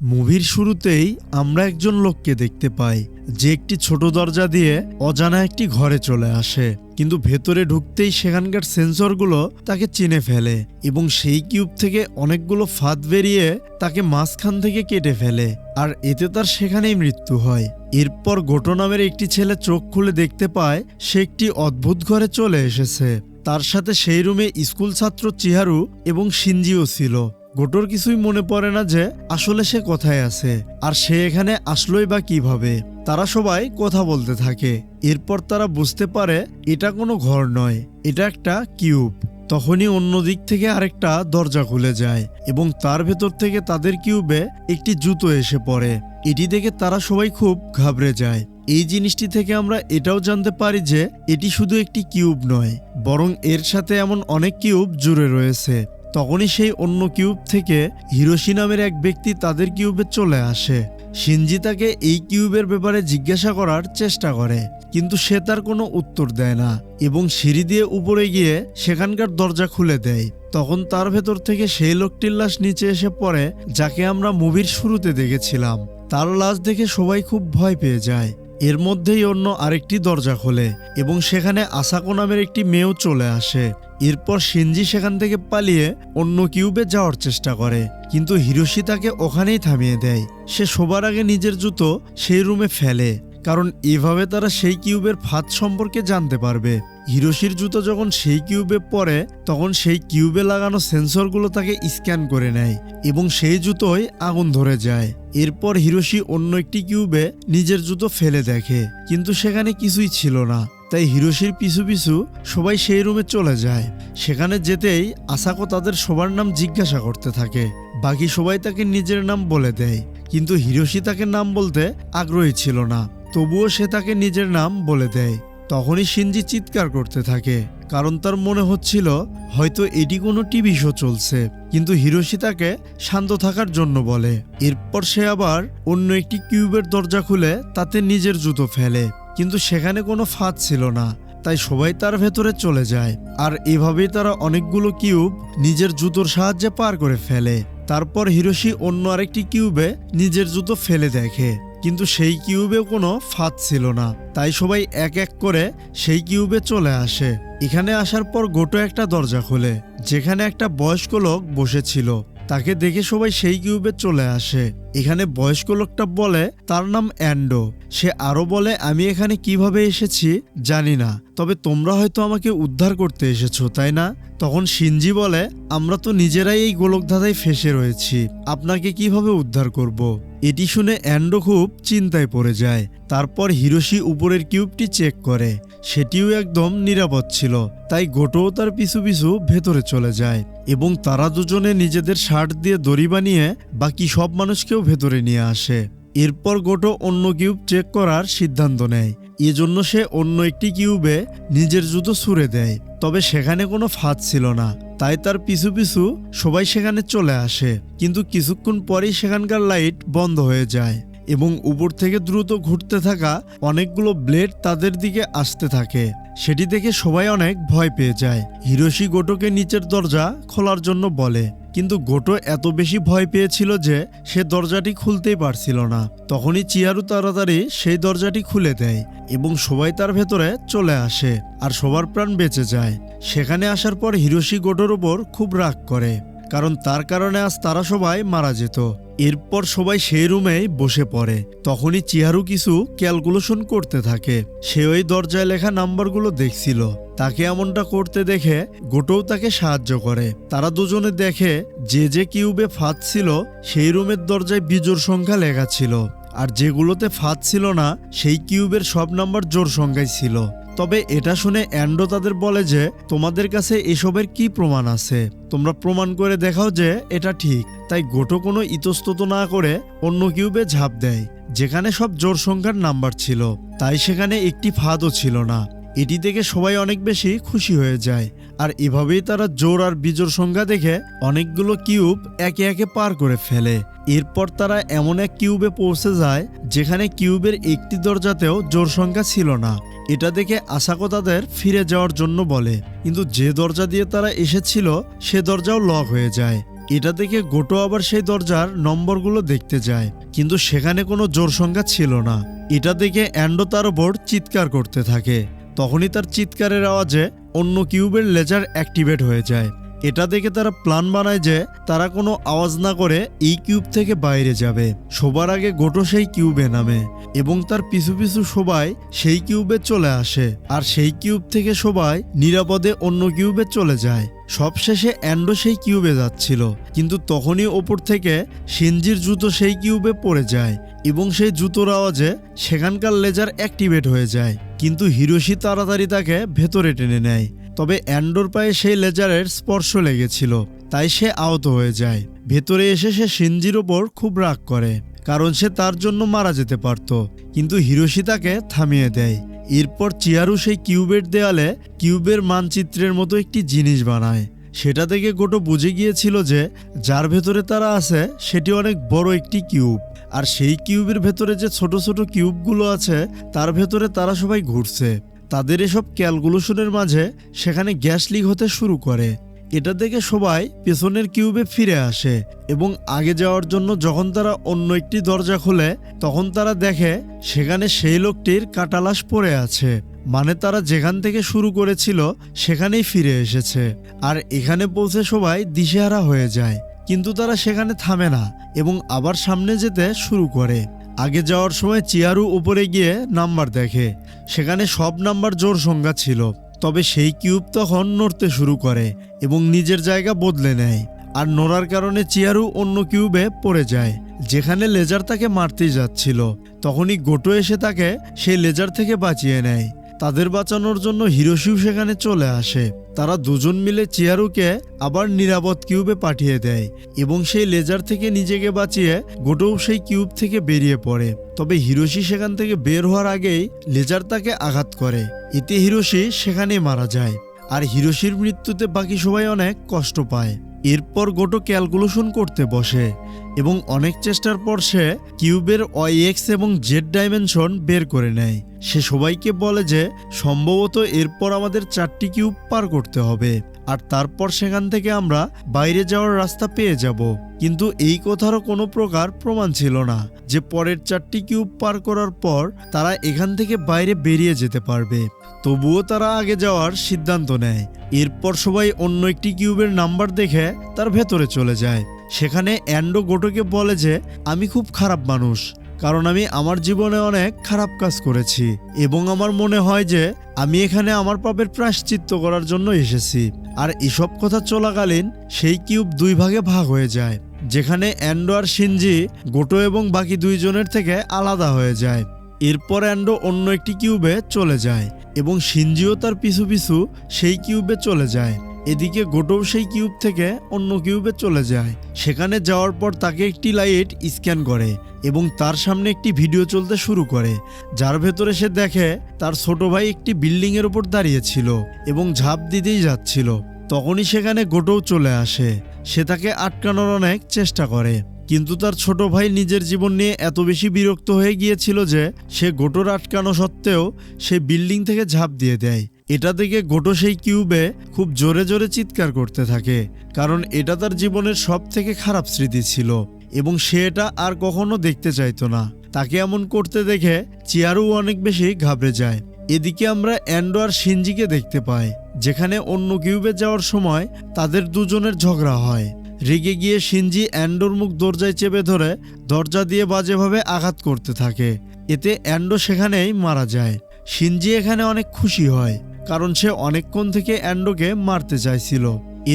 মুভির শুরুতেই আমরা একজন লোককে দেখতে পাই, যে একটি ছোট দরজা দিয়ে অজানা একটি ঘরে চলে আসে। কিন্তু ভেতরে ঢুকতেই সেখানকার সেন্সরগুলো তাকে চিনে ফেলে এবং সেই কিউব থেকে অনেকগুলো ফাঁদ বেরিয়ে তাকে মাঝখান থেকে কেটে ফেলে, আর এতে তার সেখানেই মৃত্যু হয়। এরপর গোটো নামের একটি ছেলে চোখ খুলে দেখতে পায়, সে একটি অদ্ভুত ঘরে চলে এসেছে। তার সাথে সেই রুমে স্কুল ছাত্র চিহারু এবং সিনজিও ছিল। গোটোর কিছুই মনে পড়ে না যে আসলে সে কোথায় আছে, আর সে এখানে আসলোই বা কীভাবে। তারা সবাই কথা বলতে থাকে। এরপর তারা বুঝতে পারে, এটা কোনো ঘর নয়, এটা একটা কিউব। তখনই অন্য দিক থেকে আরেকটা দরজা খুলে যায়, এবং তার ভেতর থেকে তাদের কিউবে একটি জুতো এসে পড়ে। এটি দেখে তারা সবাই খুব ঘাবড়ে যায়। এই জিনিসটি থেকে আমরা এটাও জানতে পারি যে, এটি শুধু একটি কিউব নয়, বরং এর সাথে এমন অনেক কিউব জুড়ে রয়েছে। তখনই সেই অন্য কিউব থেকে হিরোশি নামের এক ব্যক্তি তাদের কিউবে চলে আসে। সিনজি তাকে এই কিউবের ব্যাপারে জিজ্ঞাসা করার চেষ্টা করে, কিন্তু সে তার কোনো উত্তর দেয় না এবং সিঁড়ি দিয়ে উপরে গিয়ে সেখানকার দরজা খুলে দেয়। তখন তার ভেতর থেকে সেই লোকটির লাশ নিচে এসে পড়ে, যাকে আমরা মুভির শুরুতে দেখেছিলাম। তার লাশ দেখে সবাই খুব ভয় পেয়ে যায়। এর মধ্যেই অন্য আরেকটি দরজা খোলে এবং সেখানে আসাকো নামের একটি মেয়েও চলে আসে। এরপর সিনজি সেখান থেকে পালিয়ে অন্য কিউবে যাওয়ার চেষ্টা করে, কিন্তু হিরোশি তাকে ওখানেই থামিয়ে দেয়। সে সবার আগে নিজের জুতো সেই রুমে ফেলে, কারণ এভাবে তারা সেই কিউবের ফাঁদ সম্পর্কে জানতে পারবে। হিরোশির জুতো যখন সেই কিউবে পড়ে, তখন সেই কিউবে লাগানো সেন্সরগুলো তাকে স্ক্যান করে নেয় এবং সেই জুতোয় আগুন ধরে যায়। এরপর হিরোশি অন্য একটি কিউবে নিজের জুতো ফেলে দেখে, কিন্তু সেখানে কিছুই ছিল না। তাই হিরোশির পিছু পিছু সবাই সেই রুমে চলে যায়। সেখানে যেতেই আসাকো তাদের সবার নাম জিজ্ঞাসা করতে থাকে। বাকি সবাই তাকে নিজের নাম বলে দেয়। কিন্তু হিরোশি তাকে নাম বলতে আগ্রহী ছিল না। তবুও সে তাকে নিজের নাম বলে দেয়। তখনই সিনজি চিৎকার করতে থাকে। কারণ তার মনে হচ্ছিল, হয়তো এটি কোনো টিভি শো চলছে। কিন্তু হিরোশি তাকে শান্ত থাকার জন্য বলে। এরপর সে আবার অন্য একটি কিউবের দরজা খুলে তাতে নিজের জুতো ফেলে। কিন্তু সেখানে কোনো ফাঁদ ছিল না। তাই সবাই তার ভেতরে চলে যায়। আর এভাবেই তারা অনেকগুলো কিউব নিজের জুতোর সাহায্যে পার করে ফেলে। তারপর হিরোশি অন্য আরেকটি কিউবে নিজের জুতো ফেলে দেখে। কিন্তু সেই কিউবেও কোনো ফাঁদ ছিল না। তাই সবাই এক এক করে সেই কিউবে চলে আসে। এখানে আসার পর গোটো একটা দরজা খোলে, যেখানে একটা বয়স্ক লোক বসেছিল। তাকে দেখে সবাই সেই কিউবে চলে আসে। এখানে বয়স্ক লোকটা বলে, তার নাম অ্যান্ডো। সে আরও বলে, আমি এখানে কীভাবে এসেছি জানি না। তবে তোমরা হয়তো আমাকে উদ্ধার করতে এসেছ, তাই না? তখন সিনজি বলে, আমরা তো নিজেরাই এই গোলকধাঁধায় ফেসে রয়েছি। আপনাকে কীভাবে উদ্ধার করব। এটি শুনে অ্যান্ডো খুব চিন্তায় পড়ে যায়। তারপর হিরোশি উপরের কিউবটি চেক করে। সেটিও একদম নিরাপদ ছিল। তাই গোটোও তার পিছু পিছু ভেতরে চলে যায় এবং তারা দুজনে নিজেদের শার্ট দিয়ে দড়ি বানিয়ে বাকি সব মানুষকেও ভেতরে নিয়ে আসে। এরপর গোটো অন্য কিউব চেক করার সিদ্ধান্ত নেয়। এজন্য সে অন্য একটি কিউবে নিজের জুতো ছুঁড়ে দেয়। তবে সেখানে কোনো ফাঁদ ছিল না। তাই তার পিছু পিছু সবাই সেখানে চলে আসে, কিন্তু কিছুক্ষণ পরেই সেখানকার লাইট বন্ধ হয়ে যায় এবং উপর থেকে দ্রুত ঘুরতে থাকা অনেকগুলো ব্লেড তাদের দিকে আসতে থাকে। সেটি দেখে সবাই অনেক ভয় পেয়ে যায়। হিরোশি গোটোকে নিচের দরজা খোলার জন্য বলে, কিন্তু গোটো এত বেশি ভয় পেয়েছিল যে সে দরজাটি খুলতেই পারছিল না। তখনই চিয়ারু তাড়াতাড়ি সেই দরজাটি খুলে দেয় এবং সবাই তার ভেতরে চলে আসে আর সবার প্রাণ বেঁচে যায়। সেখানে আসার পর হিরোশি গোটোর ওপর খুব রাগ করে। কারণ তার কারণে আজ তারা সবাই মারা যেত। এরপর সবাই সেই রুমেই বসে পড়ে। তখনই চিহারু কিছু ক্যালকুলেশন করতে থাকে। সে ওই দরজায় লেখা নাম্বারগুলো দেখছিল। তাকে এমনটা করতে দেখে গোটোও তাকে সাহায্য করে। তারা দুজনে দেখে যে যে কিউবে ফাঁদ ছিল, সেই রুমের দরজায় বিজোর সংখ্যা লেখা ছিল। আর যেগুলোতে ফাঁদ ছিল না, সেই কিউবের সব নাম্বার জোর সংখ্যায় ছিল। তবে এটা শুনে অ্যান্ডো তাদের বলে যে, তোমাদের কাছে এসবের কি প্রমাণ আছে? তোমরা প্রমাণ করে দেখাও যে এটা ঠিক। তাই গোটো কোনো ইতস্তত না করে অন্য কিউবে ঝাঁপ দেয়, যেখানে সব জোর সংখ্যার নাম্বার ছিল। তাই সেখানে একটি ফাঁদও ছিল না। এটি দেখে সবাই অনেক বেশি খুশি হয়ে যায়। আর এভাবেই তারা জোর আর বিজোর সংখ্যা দেখে অনেকগুলো কিউব একে একে পার করে ফেলে। এরপর তারা এমন এক কিউবে পৌঁছে যায়, যেখানে কিউবের একটি দরজাতেও জোর সংখ্যা ছিল না। এটা দেখে আশাকো তাদের ফিরে যাওয়ার জন্য বলে, কিন্তু যে দরজা দিয়ে তারা এসেছিল, সে দরজাও লক হয়ে যায়। এটা দেখে গোটো আবার সেই দরজার নম্বরগুলো দেখতে যায়, কিন্তু সেখানে কোনো জোর সংখ্যা ছিল না। এটা দেখে অ্যান্ডো তার ওপর চিৎকার করতে থাকে। তখনই তার চিৎকারের আওয়াজে অন্য কিউবের লেজার অ্যাক্টিভেট হয়ে যায়। এটা দেখে তারা প্ল্যান বানায় যে তারা কোনো আওয়াজ না করে এই কিউব থেকে বাইরে যাবে। সবার আগে গোটো সেই কিউবে নামে এবং তার পিছু পিছু সবাই সেই কিউবে চলে আসে আর সেই কিউব থেকে সবাই নিরাপদে অন্য কিউবে চলে যায়। সবশেষে অ্যান্ডো সেই কিউবে যাচ্ছিল, কিন্তু তখনই ওপর থেকে সিনজির জুতো সেই কিউবে পড়ে যায় এবং সেই জুতোর আওয়াজে সেখানকার লেজার অ্যাক্টিভেট হয়ে যায়। কিন্তু হিরোশি তাড়াতাড়ি তাকে ভেতরে টেনে নেয় তবে অ্যান্ডোর পায়ে সেই লেজারের স্পর্শ লেগেছিল, তাই সে আহত হয়ে যায়। ভেতরে এসে সে সিনজির ওপর খুব রাগ করে, কারণ সে তার জন্য মারা যেতে পারত। কিন্তু হিরোশি তাকে থামিয়ে দেয়। এরপর চিয়ারু সেই কিউবের দেয়ালে কিউবের মানচিত্রের মতো একটি জিনিস বানায়। সেটা থেকে গোটো বুঝে গিয়েছিল যে, যার ভেতরে তারা আছে, সেটি অনেক বড় একটি কিউব। আর সেই কিউবের ভেতরে যে ছোট ছোট কিউবগুলো আছে, তার ভেতরে তারা সবাই ঘুরছে। তাদের এসব ক্যালকুলেশনের মাঝে সেখানে গ্যাস লিক হতে শুরু করে। এটা দেখে সবাই পেছনের কিউবে ফিরে আসে এবং আগে যাওয়ার জন্য যখন তারা অন্য একটি দরজা খোলে, তখন তারা দেখে সেখানে সেই লোকটির কাটালাশ পড়ে আছে। মানে তারা যেখান থেকে শুরু করেছিল, সেখানেই ফিরে এসেছে। আর এখানে পৌঁছে সবাই দিশেহারা হয়ে যায়। কিন্তু তারা সেখানে থামে না এবং আবার সামনে যেতে শুরু করে। আগে যাওয়ার সময় চিয়ারু উপরে গিয়ে নাম্বার দেখে। সেখানে সব নাম্বার জোর সংজ্ঞা ছিল, তবে সেই কিউব তখন নড়তে শুরু করে এবং নিজের জায়গা বদলে নেয়। আর নড়ার কারণে চেয়ারও অন্য কিউবে পড়ে যায়, যেখানে লেজার তাকে মারতেই যাচ্ছিল। তখনই গোটো এসে তাকে সেই লেজার থেকে বাঁচিয়ে নেয়। তাদের বাঁচানোর জন্য হিরোশিও সেখানে চলে আসে। তারা দুজন মিলে চিয়ারুকে আবার নিরাপদ কিউবে পাঠিয়ে দেয় এবং সেই লেজার থেকে নিজেকে বাঁচিয়ে গোটোও সেই কিউব থেকে বেরিয়ে পড়ে। তবে হিরোশি সেখান থেকে বের হওয়ার আগেই লেজার তাকে আঘাত করে। এতে হিরোশি সেখানেই মারা যায়। আর হিরোশির মৃত্যুতে বাকি সবাই অনেক কষ্ট পায়। এরপর গোটো ক্যালকুলেশন করতে বসে এবং অনেক চেষ্টার পর সে কিউবের ওয়াই এক্স এবং জেড ডাইমেনশন বের করে নেয়। সে সবাইকে বলে যে, সম্ভবত এরপর আমাদের চারটি কিউব পার করতে হবে। আর তারপর সেখান থেকে আমরা বাইরে যাওয়ার রাস্তা পেয়ে যাব। কিন্তু এই কথারও কোনো প্রকার প্রমাণ ছিল না যে পরের চারটি কিউব পার করার পর তারা এখান থেকে বাইরে বেরিয়ে যেতে পারবে। তবুও তারা আগে যাওয়ার সিদ্ধান্ত নেয়। এরপর সবাই অন্য একটি কিউবের নাম্বার দেখে তার ভেতরে চলে যায়। সেখানে অ্যান্ডো গোটোকে বলে যে, আমি খুব খারাপ মানুষ, কারণ আমি আমার জীবনে অনেক খারাপ কাজ করেছি এবং আমার মনে হয় যে আমি এখানে আমার পাপের প্রায়শ্চিত্ত করার জন্য এসেছি। আর এসব কথা চলাকালীন সেই কিউব দুই ভাগে ভাগ হয়ে যায়, যেখানে অ্যান্ডো আর সিনজি গোটো এবং বাকি দুইজনের থেকে আলাদা হয়ে যায়। এরপর অ্যান্ডো অন্য একটি কিউবে চলে যায় এবং সিনজিও তার পিছু পিছু সেই কিউবে চলে যায়। এদিকে গোটোও সেই কিউব থেকে অন্য কিউবে চলে যায়। সেখানে যাওয়ার পর তাকে একটি লাইট স্ক্যান করে এবং তার সামনে একটি ভিডিও চলতে শুরু করে, যার ভেতরে সে দেখে তার ছোট ভাই একটি বিল্ডিংয়ের উপর দাঁড়িয়েছিল এবং ঝাঁপ দিতেই যাচ্ছিল। তখনই সেখানে গোটোও চলে আসে। সে তাকে আটকানোর অনেক চেষ্টা করে। কিন্তু তার ছোট ভাই নিজের জীবন নিয়ে এত বেশি বিরক্ত হয়ে গিয়েছিল যে, সে গোটোর আটকানো সত্ত্বেও সে বিল্ডিং থেকে ঝাঁপ দিয়ে দেয়। এটা দেখে গোটো সেই কিউবে খুব জোরে জোরে চিৎকার করতে থাকে, কারণ এটা তার জীবনের সব থেকে খারাপ স্মৃতি ছিল এবং সে এটা আর কখনো দেখতে চাইতো না। তাকে এমন করতে দেখে চিয়ারু অনেক বেশি ঘাবড়ে যায়। এদিকে আমরা অ্যান্ডো আর সিনজিকে দেখতে পাই। যেখানে অন্য কিউবে যাওয়ার সময় তাদের দুজনের ঝগড়া হয়। রেগে গিয়ে সিনজি অ্যান্ডোর মুখ দরজায় চেপে ধরে দরজা দিয়ে বাজেভাবে আঘাত করতে থাকে। এতে অ্যান্ডো সেখানেই মারা যায়। সিনজি এখানে অনেক খুশি হয়, কারণ সে অনেকক্ষণ থেকে অ্যান্ডোকে মারতে চাইছিল।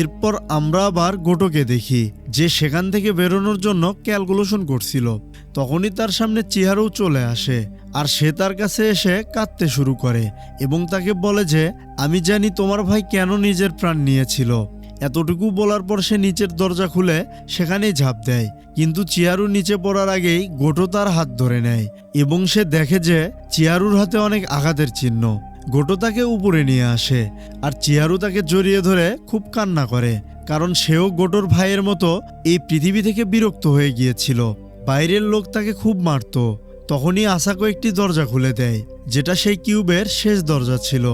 এরপর আমরা আবার গোটোকে দেখি, যে সেখান থেকে বেরোনোর জন্য ক্যালকুলেশন করছিল। তখনই তার সামনে চেহারাও চলে আসে, আর সে তার কাছে এসে কাঁদতে শুরু করে এবং তাকে বলে যে, আমি জানি তোমার ভাই কেন নিজের প্রাণ নিয়েছিল। এতটুকু বলার পর সে নিচের দরজা খুলে সেখানেই ঝাঁপ দেয়, কিন্তু চিয়ারু নিচে পড়ার আগেই গোটো তার হাত ধরে নেয় এবং সে দেখে যে, চিয়ারুর হাতে অনেক আঘাতের চিহ্ন। গোটো তাকে উপরে নিয়ে আসে আর চিয়ারু তাকে জড়িয়ে ধরে খুব কান্না করে, কারণ সেও গোটোর ভাইয়ের মতো এই পৃথিবী থেকে বিরক্ত হয়ে গিয়েছিল। বাইরের লোক তাকে খুব মারতো। তখনই আসাকো একটি দরজা খুলে দেয়, যেটা সেই কিউবের শেষ দরজা ছিল।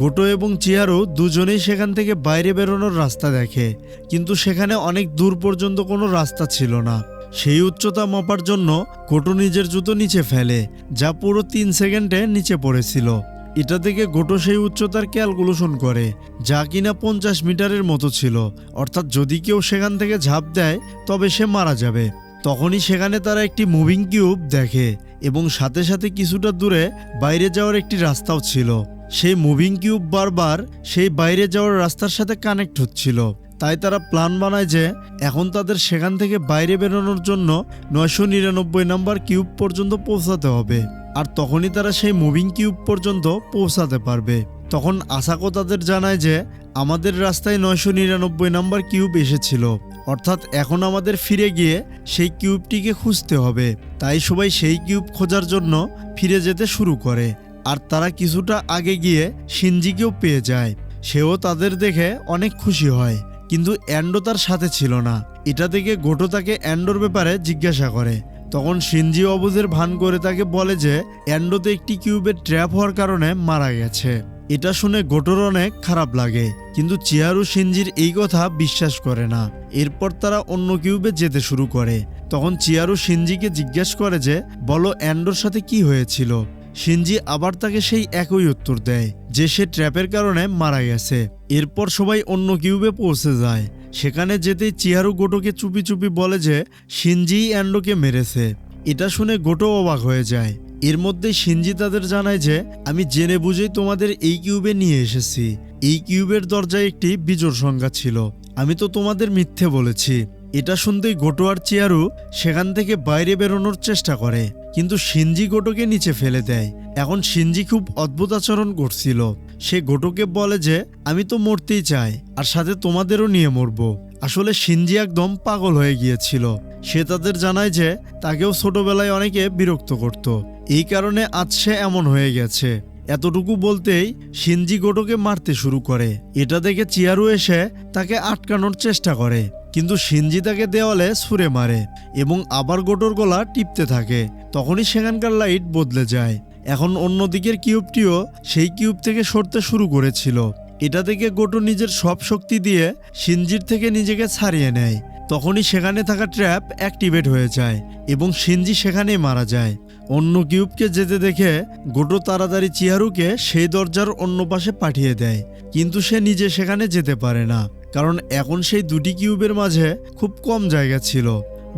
গোটো এবং চিয়ারু দুজনেই সেখান থেকে বাইরে বেরোনোর রাস্তা দেখে, কিন্তু সেখানে অনেক দূর পর্যন্ত কোনো রাস্তা ছিল না। সেই উচ্চতা মাপার জন্য গোটো নিজের জুতো নিচে ফেলে, যা পুরো তিন সেকেন্ডে নিচে পড়েছিল। এটা থেকে গোটো সেই উচ্চতার ক্যালকুলেশন করে, যা কিনা পঞ্চাশ মিটারের মতো ছিল। অর্থাৎ যদি কেউ সেখান থেকে ঝাঁপ দেয়, তবে সে মারা যাবে। তখনই সেখানে তারা একটি মুভিং কিউব দেখে এবং সাথে সাথে কিছুটা দূরে বাইরে যাওয়ার একটি রাস্তাও ছিল। সেই মুভিং কিউব বারবার সেই বাইরে যাওয়ার রাস্তার সাথে কানেক্ট হচ্ছিল। তাই তারা প্ল্যান বানায় যে এখন তাদের সেখান থেকে বাইরে বেরোনোর জন্য নয়শো নিরানব্বই নাম্বার কিউব পর্যন্ত পৌঁছাতে হবে। আর তখনই তারা সেই মুভিং কিউব পর্যন্ত পৌঁছাতে পারবে। তখন আশাকো তাদের জানায় যে আমাদের রাস্তায় নয়শো নিরানব্বই নাম্বার কিউব এসেছিল। অর্থাৎ এখন আমাদের ফিরে গিয়ে সেই কিউবটিকে খুঁজতে হবে। তাই সবাই সেই কিউব খোঁজার জন্য ফিরে যেতে শুরু করে। আর তারা কিছুটা আগে গিয়ে সিনজিকেও পেয়ে যায়। সেও তাদের দেখে অনেক খুশি হয়। কিন্তু অ্যান্ডো তার সাথে ছিল না। এটা থেকে গোটো তাকে অ্যান্ডোর ব্যাপারে জিজ্ঞাসা করে। তখন সিনজি অবুজের ভান করে তাকে বলে যে, অ্যান্ডোতে একটি কিউবের ট্র্যাপ হওয়ার কারণে মারা গেছে এটা শুনে গোটোর অনেক খারাপ লাগে, কিন্তু চিয়ারু সিনজির এই কথা বিশ্বাস করে না। এরপর তারা অন্য কিউবে যেতে শুরু করে। তখন চিয়ারু সিনজিকে জিজ্ঞেস করে যে, বলো, অ্যান্ডোর সাথে কি হয়েছিল? সিনজি আবার তাকে সেই একই উত্তর দেয়, যে সে ট্র্যাপের কারণে মারা গেছে। এরপর সবাই অন্য কিউবে পৌঁছে যায়। সেখানে যেতেই চিয়ারু গোটোকে চুপি চুপি বলে যে সিনজিই অ্যান্ডোকে মেরেছে। এটা শুনে গোটো অবাক হয়ে যায়। এর মধ্যে সিনজি তাদের জানায় যে, আমি জেনে বুঝেই তোমাদের এই কিউবে নিয়ে এসেছি। এই কিউবের দরজায় একটি বিজোর সংখ্যা ছিল। আমি তো তোমাদের মিথ্যে বলেছি। এটা শুনতেই গোটো আর চিয়ারু সেখান থেকে বাইরে বেরোনোর চেষ্টা করে। কিন্তু সিনজি গোটোকে নিচে ফেলে দেয়। এখন সিনজি খুব অদ্ভুত আচরণ করছিল। সে গোটোকে বলে যে, আমি তো মরতেই চাই, আর সাথে তোমাদেরও নিয়ে মরবো। আসলে সিনজি একদম পাগল হয়ে গিয়েছিল। সে তাদের জানায় যে, তাকেও ছোটবেলায় অনেকে বিরক্ত করত। এই কারণে আজ সে এমন হয়ে গেছে। এতটুকু বলতেই সিনজি গোটোকে মারতে শুরু করে। এটা দেখে চিয়ারু এসে তাকে আটকানোর চেষ্টা করে। কিন্তু সিনজি তাকে দেওয়ালে ছুঁড়ে মারে এবং আবার গোটোর গলা টিপতে থাকে। তখনই সেখানকার লাইট বদলে যায়। এখন অন্য দিকের কিউবটিও সেই কিউব থেকে সরতে শুরু করেছিল। এটা থেকে গোটো নিজের সব শক্তি দিয়ে সিনজির থেকে নিজেকে ছাড়িয়ে নেয়। তখনই সেখানে থাকা ট্র্যাপ অ্যাক্টিভেট হয়ে যায় এবং সিনজি সেখানেই মারা যায়। অন্য কিউবকে যেতে দেখে গোটো তাড়াতাড়ি চিয়ারুকে সেই দরজার অন্য পাশে পাঠিয়ে দেয়, কিন্তু সে নিজে সেখানে যেতে পারে না। কারণ এখন সেই দুটি কিউবের মাঝে খুব কম জায়গা ছিল।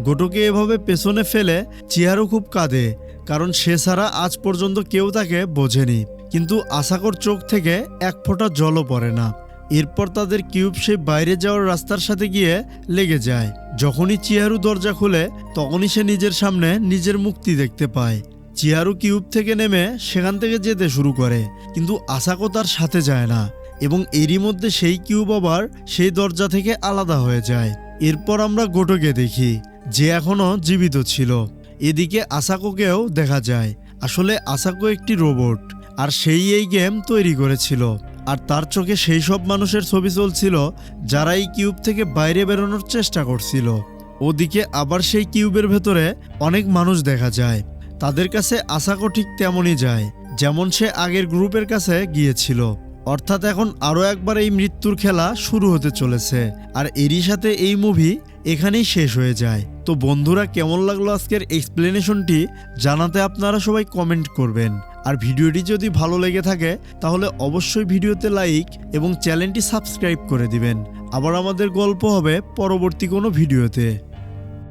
গোটোকে এভাবে পেছনে ফেলে চিয়ারু খুব কাঁদে, কারণ সে ছাড়া আজ পর্যন্ত কেউ তাকে বোঝেনি। কিন্তু আশাকর চোখ থেকে এক ফোঁটা জলও পড়ে না। এরপর তাদের কিউব সেই বাইরে যাওয়ার রাস্তার সাথে গিয়ে লেগে যায়। যখনই চিয়ারু দরজা খুলে, তখনই সে নিজের সামনে নিজের মুক্তি দেখতে পায়। চিয়ারু কিউব থেকে নেমে সেখান থেকে যেতে শুরু করে, কিন্তু আশাকো তার সাথে যায় না। এবং এরই মধ্যে সেই কিউব আবার সেই দরজা থেকে আলাদা হয়ে যায়। এরপর আমরা গোটোকে দেখি, যে এখনও জীবিত ছিল। এদিকে আসাকোকেও দেখা যায়, আসলে আসাকো একটি রোবট, আর সেই এই গেম তৈরি করেছিল। আর তার চোখে সেই সব মানুষের ছবি চলছিল, যারা এই কিউব থেকে বাইরে বেরোনোর চেষ্টা করছিল। ওদিকে আবার সেই কিউবের ভেতরে অনেক মানুষ দেখা যায়। তাদের কাছে আসাকো ঠিক তেমনই যায়, যেমন সে আগের গ্রুপের কাছে গিয়েছিল। অর্থাৎ এখন আরও একবার এই মৃত্যুর খেলা শুরু হতে চলেছে। আর এরই সাথে এই মুভি এখানেই শেষ হয়ে যায়। তো বন্ধুরা, কেমন লাগল আজকের এক্সপ্লেনেশনটি জানাতে আপনারা সবাই কমেন্ট করবেন। আর ভিডিওটি যদি ভালো লেগে থাকে, তাহলে অবশ্যই ভিডিওতে লাইক এবং চ্যানেলটি সাবস্ক্রাইব করে দিবেন। আবার আমাদের গল্প হবে পরবর্তী কোনো ভিডিওতে।